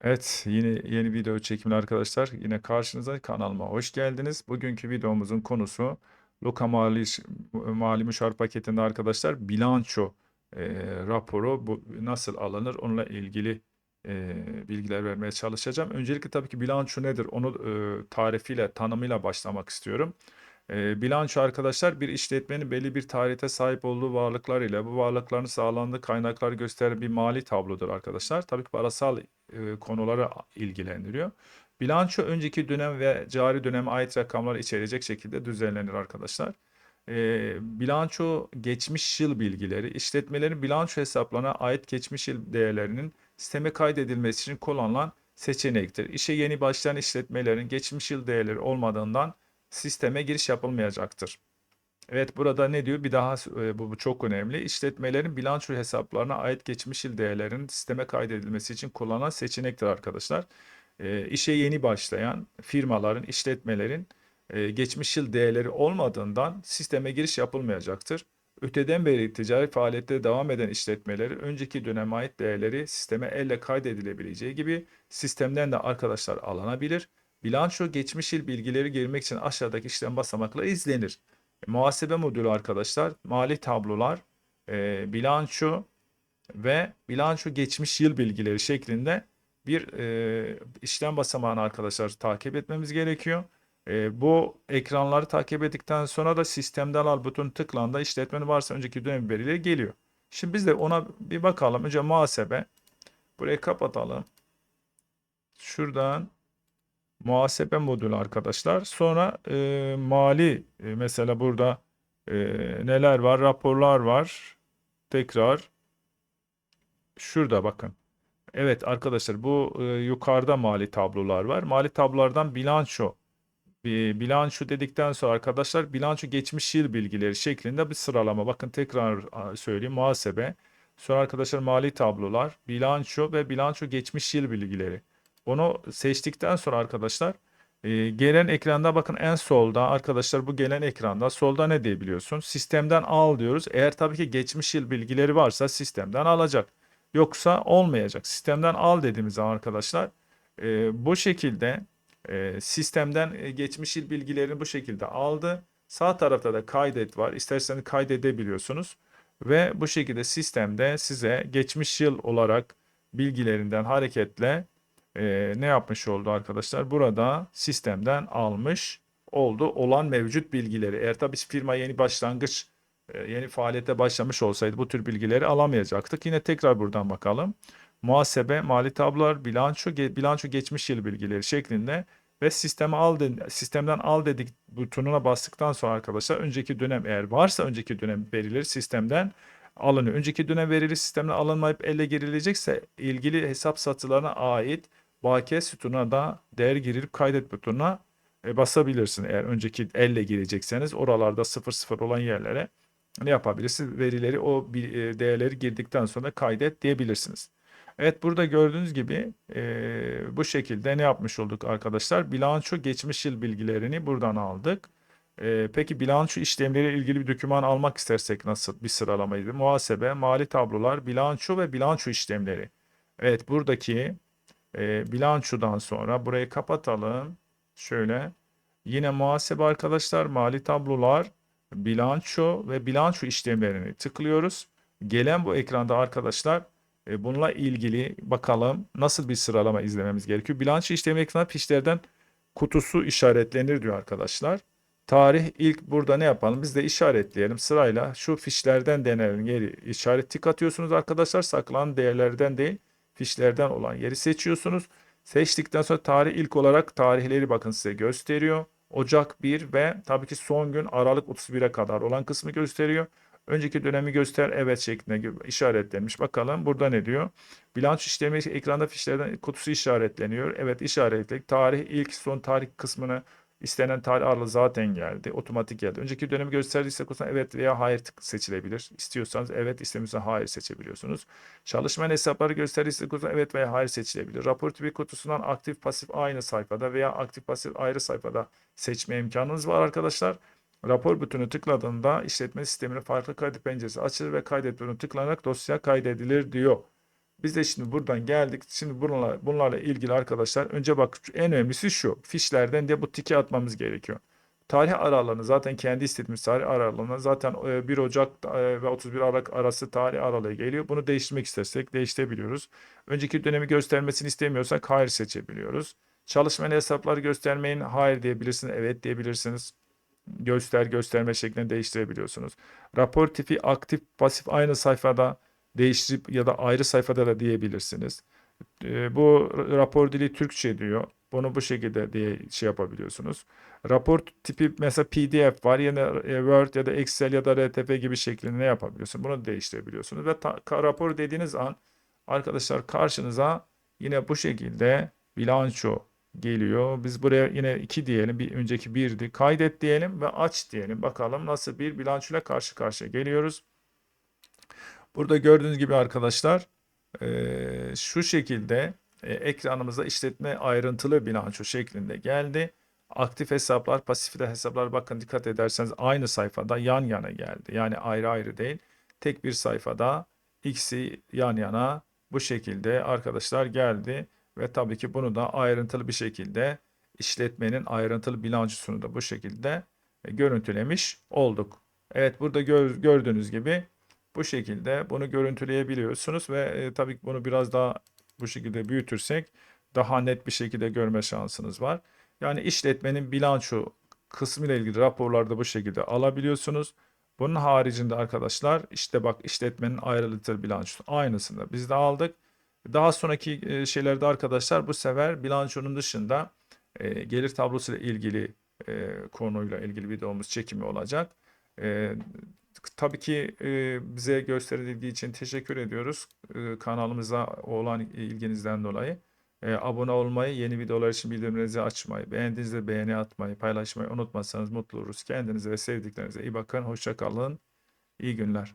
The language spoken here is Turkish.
Evet, yine yeni video çekimli arkadaşlar. Yine karşınıza kanalıma hoş geldiniz. Bugünkü videomuzun konusu Luka Mali, Mali Müşavir paketinde arkadaşlar bilanço e, raporu bu nasıl alınır onunla ilgili e, bilgiler vermeye çalışacağım. Öncelikle tabii ki bilanço nedir onu e, tarifiyle, tanımıyla başlamak istiyorum. E, bilanço arkadaşlar bir işletmenin belli bir tarihte sahip olduğu varlıklar ile bu varlıkların sağlandığı kaynakları gösteren bir mali tablodur arkadaşlar. Tabii ki parasal e, konuları ilgilendiriyor. Bilanço önceki dönem ve cari döneme ait rakamları içerecek şekilde düzenlenir arkadaşlar. E, bilanço geçmiş yıl bilgileri, işletmelerin bilanço hesaplarına ait geçmiş yıl değerlerinin sisteme kaydedilmesi için kullanılan seçenektir. İşe yeni başlayan işletmelerin geçmiş yıl değerleri olmadığından sisteme giriş yapılmayacaktır. Evet burada ne diyor? Bir daha e, bu, bu çok önemli. İşletmelerin bilanço hesaplarına ait geçmiş yıl değerlerinin sisteme kaydedilmesi için kullanılan seçenektir arkadaşlar. E, işe yeni başlayan firmaların, işletmelerin e, geçmiş yıl değerleri olmadığından sisteme giriş yapılmayacaktır. Öteden beri ticari faaliyette devam eden işletmeleri önceki döneme ait değerleri sisteme elle kaydedilebileceği gibi sistemden de arkadaşlar alınabilir. Bilanço geçmiş yıl bilgileri girmek için aşağıdaki işlem basamakla izlenir. E, muhasebe modülü arkadaşlar mali tablolar, e, bilanço ve bilanço geçmiş yıl bilgileri şeklinde bir e, işlem basamağını arkadaşlar takip etmemiz gerekiyor. E, bu ekranları takip ettikten sonra da sistemden al buton tıklandığında işletmenin varsa önceki dönem verileri geliyor. Şimdi biz de ona bir bakalım. Önce muhasebe. Burayı kapatalım. Şuradan muhasebe modülü arkadaşlar. Sonra e, mali e, mesela burada e, neler var? Raporlar var. Tekrar şurada bakın. Evet arkadaşlar bu e, yukarıda mali tablolar var. Mali tablolardan bilanço. Bir bilanço dedikten sonra arkadaşlar bilanço geçmiş yıl bilgileri şeklinde bir sıralama. Bakın tekrar söyleyeyim muhasebe. Sonra arkadaşlar mali tablolar, bilanço ve bilanço geçmiş yıl bilgileri. Onu seçtikten sonra arkadaşlar e, gelen ekranda bakın en solda arkadaşlar bu gelen ekranda solda ne diyebiliyorsun? Sistemden al diyoruz. Eğer tabii ki geçmiş yıl bilgileri varsa sistemden alacak. Yoksa olmayacak. Sistemden al dediğimiz zaman arkadaşlar e, bu şekilde e, sistemden e, geçmiş yıl bilgilerini bu şekilde aldı. Sağ tarafta da kaydet var. İsterseniz kaydedebiliyorsunuz. Ve bu şekilde sistemde size geçmiş yıl olarak bilgilerinden hareketle e, ne yapmış oldu arkadaşlar? Burada sistemden almış oldu olan mevcut bilgileri. Eğer tabii firma yeni başlangıç, e, yeni faaliyete başlamış olsaydı bu tür bilgileri alamayacaktık. Yine tekrar buradan bakalım. Muhasebe, mali tablolar, bilanço, bilanço geçmiş yıl bilgileri şeklinde ve sisteme al de, sistemden al dedik butonuna bastıktan sonra arkadaşlar önceki dönem eğer varsa önceki dönem verileri sistemden alınıyor. Önceki dönem verili sistemden alınmayıp ele girilecekse ilgili hesap satılarına ait Bakiye sütununa da değer girilip kaydet butonuna e, basabilirsin. Eğer önceki elle girecekseniz oralarda 00 olan yerlere ne yapabilirsiniz? Verileri o e, değerleri girdikten sonra kaydet diyebilirsiniz. Evet burada gördüğünüz gibi e, bu şekilde ne yapmış olduk arkadaşlar? Bilanço geçmiş yıl bilgilerini buradan aldık. E, peki bilanço işlemleriyle ilgili bir doküman almak istersek nasıl bir sıralamaydı? Muhasebe, mali tablolar, bilanço ve bilanço işlemleri. Evet buradaki e, bilançodan sonra burayı kapatalım. Şöyle yine muhasebe arkadaşlar mali tablolar bilanço ve bilanço işlemlerini tıklıyoruz. Gelen bu ekranda arkadaşlar e, bununla ilgili bakalım nasıl bir sıralama izlememiz gerekiyor. Bilanço işlemi ekranı fişlerden kutusu işaretlenir diyor arkadaşlar. Tarih ilk burada ne yapalım? Biz de işaretleyelim sırayla. Şu fişlerden denelim. Yeri işaret tik atıyorsunuz arkadaşlar. Saklan değerlerden değil fişlerden olan yeri seçiyorsunuz. Seçtikten sonra tarih ilk olarak tarihleri bakın size gösteriyor. Ocak 1 ve tabii ki son gün Aralık 31'e kadar olan kısmı gösteriyor. Önceki dönemi göster evet şeklinde işaretlenmiş. Bakalım burada ne diyor? Bilanço işlemi ekranda fişlerden kutusu işaretleniyor. Evet işaretledik. Tarih ilk son tarih kısmını İstenen tarih aralığı zaten geldi. Otomatik geldi. Önceki dönemi gösterdiyse kutusundan evet veya hayır seçilebilir. İstiyorsanız evet, istemiyorsanız hayır seçebiliyorsunuz. Çalışma hesapları gösterdiyse kutusundan evet veya hayır seçilebilir. Rapor tipi kutusundan aktif pasif aynı sayfada veya aktif pasif ayrı sayfada seçme imkanınız var arkadaşlar. Rapor butonu tıkladığında işletme sisteminin farklı kaydet penceresi açılır ve kaydet butonu tıklanarak dosya kaydedilir diyor. Biz de şimdi buradan geldik. Şimdi bunlarla, bunlarla ilgili arkadaşlar önce bak en önemlisi şu. Fişlerden de bu tiki atmamız gerekiyor. Tarih aralığını zaten kendi istediğimiz tarih aralığına zaten e, 1 Ocak e, ve 31 Aralık arası tarih aralığı geliyor. Bunu değiştirmek istersek değiştirebiliyoruz. Önceki dönemi göstermesini istemiyorsak hayır seçebiliyoruz. Çalışmayan hesapları göstermeyin hayır diyebilirsiniz, evet diyebilirsiniz. Göster gösterme şeklini değiştirebiliyorsunuz. Rapor tipi aktif pasif aynı sayfada değiştirip ya da ayrı sayfada da diyebilirsiniz. E, bu rapor dili Türkçe diyor. Bunu bu şekilde diye şey yapabiliyorsunuz. Rapor tipi mesela PDF var yine e, Word ya da Excel ya da RTP gibi şeklinde ne yapabiliyorsunuz? Bunu değiştirebiliyorsunuz ve ta- rapor dediğiniz an arkadaşlar karşınıza yine bu şekilde bilanço geliyor. Biz buraya yine 2 diyelim. Bir önceki 1'di. Kaydet diyelim ve aç diyelim. Bakalım nasıl bir bilançoyla karşı karşıya geliyoruz. Burada gördüğünüz gibi arkadaşlar eee, şu şekilde e, ekranımıza işletme ayrıntılı bilanço şeklinde geldi. Aktif hesaplar, pasif hesaplar bakın dikkat ederseniz aynı sayfada yan yana geldi. Yani ayrı ayrı değil. Tek bir sayfada ikisi yan yana bu şekilde arkadaşlar geldi ve tabii ki bunu da ayrıntılı bir şekilde işletmenin ayrıntılı bilançosunu da bu şekilde e, görüntülemiş olduk. Evet burada gör- gördüğünüz gibi bu şekilde bunu görüntüleyebiliyorsunuz ve e, tabii ki bunu biraz daha bu şekilde büyütürsek daha net bir şekilde görme şansınız var. Yani işletmenin bilanço kısmı ile ilgili raporlarda bu şekilde alabiliyorsunuz. Bunun haricinde arkadaşlar işte bak işletmenin ayrıntılı bilançosu aynısını biz de aldık. Daha sonraki e, şeylerde arkadaşlar bu sefer bilançonun dışında e, gelir tablosu ile ilgili e, konuyla ilgili videomuz çekimi olacak. E, tabii ki bize gösterildiği için teşekkür ediyoruz. Kanalımıza olan ilginizden dolayı. Abone olmayı, yeni videolar için bildirimlerinizi açmayı, beğendiğinizde beğeni atmayı, paylaşmayı unutmazsanız mutlu oluruz. Kendinize ve sevdiklerinize iyi bakın. Hoşça kalın. İyi günler.